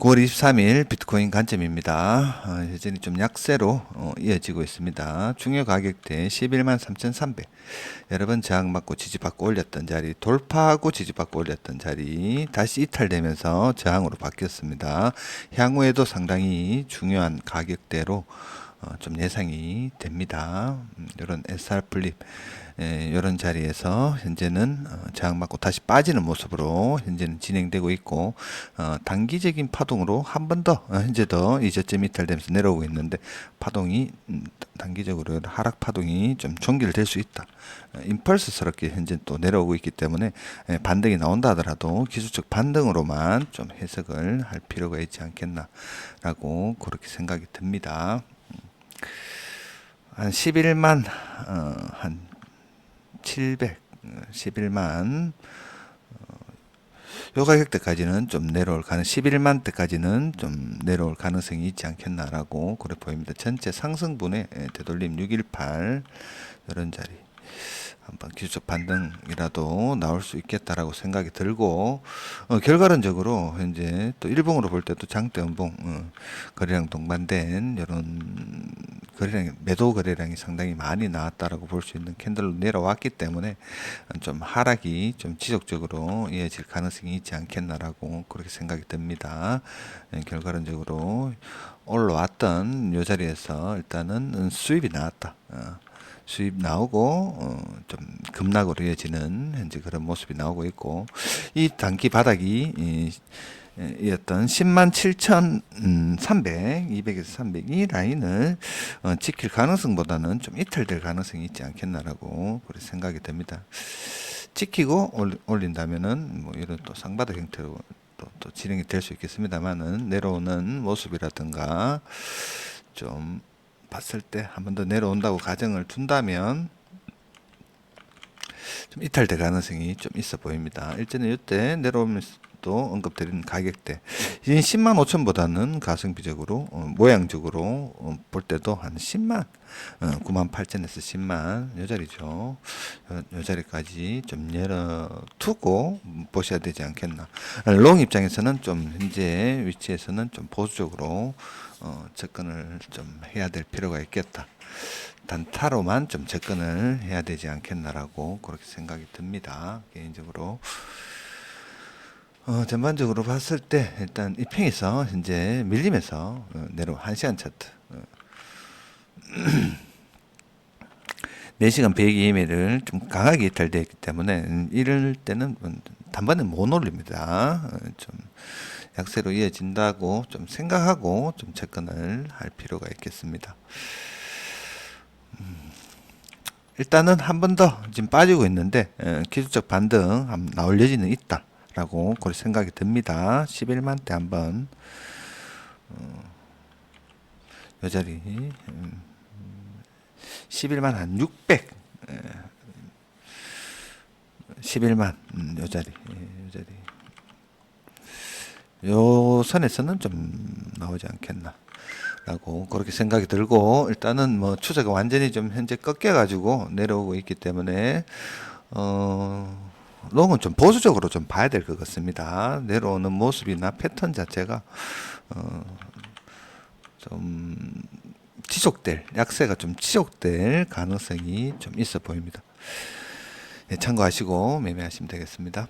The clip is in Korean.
9월 23일 비트코인 관점입니다. 어, 여전히 좀 약세로 어, 이어지고 있습니다. 중요 가격대 11만 3,300. 여러 번 저항받고 지지받고 올렸던 자리, 돌파하고 지지받고 올렸던 자리, 다시 이탈되면서 저항으로 바뀌었습니다. 향후에도 상당히 중요한 가격대로 어, 좀 예상이 됩니다. 음, 이런 SR 플립 이런 자리에서 현재는 어, 저항받고 다시 빠지는 모습으로 현재는 진행되고 있고 어, 단기적인 파동으로 한 번 더 현재 더 이저점 이 탈되면서 내려오고 있는데 파동이 음, 단기적으로 하락 파동이 좀 종결될 수 있다. 어, 임펄스스럽게 현재 또 내려오고 있기 때문에 예, 반등이 나온다 하더라도 기술적 반등으로만 좀 해석을 할 필요가 있지 않겠나라고 그렇게 생각이 듭니다. 한 11만 어, 한 700, 11만 어, 요 가격대까지는 좀 내려올 가능 11만 대까지는 좀 내려올 가능성이 있지 않겠나라고 그래 보입니다. 전체 상승분의 예, 되돌림 618 이런 자리 한번 기술적 반등이라도 나올 수 있겠다라고 생각이 들고 어, 결과론적으로 현재 또 일봉으로 볼 때도 장대 연봉 어, 거래량 동반된 이런 거래량 매도 거래량이 상당히 많이 나왔다라고 볼 수 있는 캔들로 내려왔기 때문에 좀 하락이 좀 지속적으로 이어질 가능성이 있지 않겠나라고 그렇게 생각이 듭니다. 예, 결과론적으로 올라왔던 요 자리에서 일단은 수입이 나왔다. 어. 수입 나오고 어, 좀 급락으로 이어지는 현재 그런 모습이 나오고 있고 이 단기 바닥이 이, 이었던 10만 7천 300, 200에서 300 이 라인을 어, 지킬 가능성보다는 좀 이탈될 가능성이 있지 않겠나라고 그렇게 생각이 됩니다. 지키고 올, 올린다면은 뭐 이런 또 상바닥 형태로 또, 또 진행이 될 수 있겠습니다만은 내려오는 모습이라든가 좀 봤을 때 한 번 더 내려온다고 가정을 둔다면 좀 이탈될 가능성이 좀 있어 보입니다. 일전에 이때 내려오면서 도 언급드린 가격대 이제 10만 5천보다는 가성비적으로 어, 모양적으로 어, 볼 때도 한 10만 어, 9만 8천에서 10만 요 자리죠. 요, 요 자리까지 좀 열어두고 보셔야 되지 않겠나. 롱 입장에서는 좀 현재 위치에서는 좀 보수적으로 어, 접근을 좀 해야 될 필요가 있겠다. 단타로만 좀 접근을 해야 되지 않겠나라고 그렇게 생각이 듭니다. 개인적으로. 어, 전반적으로 봤을 때 일단 이평에서 현재 밀림에서 어, 내려 한 시간 차트 어, 4시간 100EMA를 좀 강하게 이탈되어 있기 때문에 음, 이럴 때는 음, 단번에 못 올립니다. 어, 좀 약세로 이어진다고 좀 생각하고 좀 접근을 할 필요가 있겠습니다. 음, 일단은 한 번 더 지금 빠지고 있는데 에, 기술적 반등 나올 여지는 있다 라고 그렇게 생각이 듭니다. 11만 대 한번 어, 요 자리 음, 11만 한 600. 에, 11만 음, 요 자리 예, 요 자리 요 선에서는 좀 나오지 않겠나 라고 그렇게 생각이 들고 일단은 뭐 추세가 완전히 좀 현재 꺾여 가지고 내려오고 있기 때문에 어 롱은 좀 보수적으로 좀 봐야 될 것 같습니다 내려오는 모습이나 패턴 자체가 어 좀 지속될 약세가 좀 지속될 가능성이 좀 있어 보입니다. 예, 참고하시고 매매하시면 되겠습니다.